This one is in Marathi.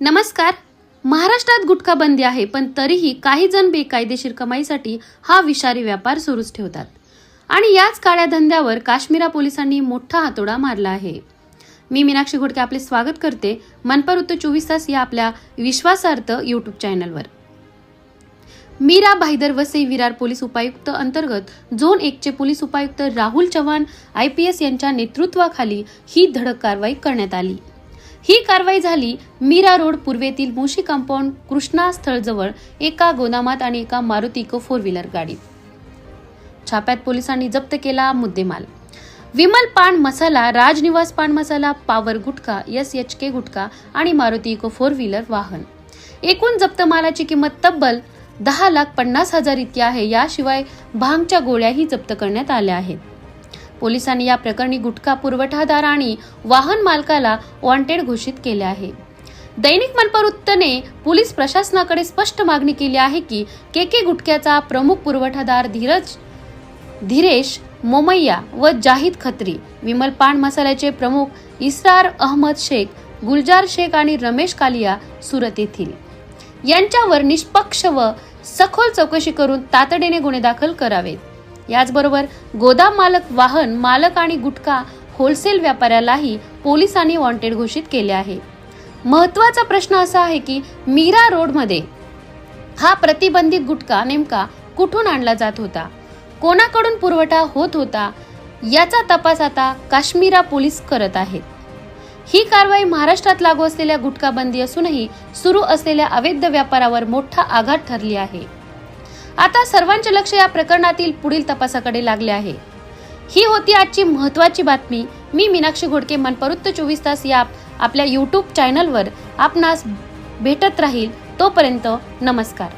नमस्कार. महाराष्ट्रात गुटखा बंदी आहे पण तरीही काही जण बेकायदेशीर कमाईसाठी हा विषारी व्यापार सुरूच ठेवतात. आणि याच काळ्या धंद्यावर काश्मीरा पोलिसांनी मोठा हातोडा मारला आहे. मी मीनाक्षी घोडके आपले स्वागत करते. मनपर उत्तर चोवीस तास या आपल्या विश्वासार्थ यूट्यूब चॅनलवर मीरा भाईदर वसई विरार पोलीस उपायुक्त अंतर्गत झोन एकचे पोलीस उपायुक्त Rahul Chavan I P S यांच्या नेतृत्वाखाली ही धडक कारवाई करण्यात आली. ही कारवाई झाली मीरा रोड पूर्वेतील मुशी कंपाऊंड कृष्णा स्थळजवळ एका गोदामात आणि एका मारुती इको फोर व्हीलर गाडीत. छाप्यात पोलिसांनी जप्त केला मुद्देमाल. Vimal paan masala Rajnivas paan masala power gutkha S H K gutkha आणि मारुती इको फोर व्हीलर वाहन. एकूण जप्त मालाची किंमत तब्बल दहा लाख पन्नास हजार इतकी आहे. याशिवाय भांगच्या गोळ्याही जप्त करण्यात आल्या आहेत. पोलिसांनी या प्रकरणी गुटखा पुरवठादार आणि वाहन मालकाला वॉन्टेड घोषित केले आहे. दैनिक मनपरुत्तने पोलीस प्रशासनाकडे स्पष्ट मागणी केली आहे की के के गुटख्याचा प्रमुख पुरवठादार धीरज धीरेश मोमय्या व जाहीद खत्री विमल पान मसाल्याचे प्रमुख इसरार अहमद शेख गुलजार शेख आणि रमेश कालिया सुरत येथील. यांच्यावर निष्पक्ष व सखोल चौकशी करून तातडीने गुन्हे दाखल करावेत. याचबरोबर गोदाम मालक वाहन मालक आणि गुटखा होलसेल व्यापाऱ्यालाही पोलिसांनी वॉन्टेड घोषित केले आहे. महत्त्वाचा प्रश्न असा आहे की मीरा रोडमध्ये हा प्रतिबंधित गुटखा नेमका कुठून आणला जात होता? कोणाकडून पुरवठा होत होता? याचा तपास आता काश्मीरा पोलीस करत आहेत. ही कारवाई महाराष्ट्रात लागू असलेल्या गुटखा बंदी असूनही सुरू असलेल्या अवैध व्यापारावर मोठा आघात ठरली आहे. आता सर्वांचे लक्ष या प्रकरणातील पुढील तपासाकडे लागले आहे. ही होती आजची महत्त्वाची बातमी. मी मीनाक्षी घोडके मनपरुत्त चोवीस तास या आपल्या यूट्यूब चॅनलवर आपणास भेटत राहील. तोपर्यंत नमस्कार.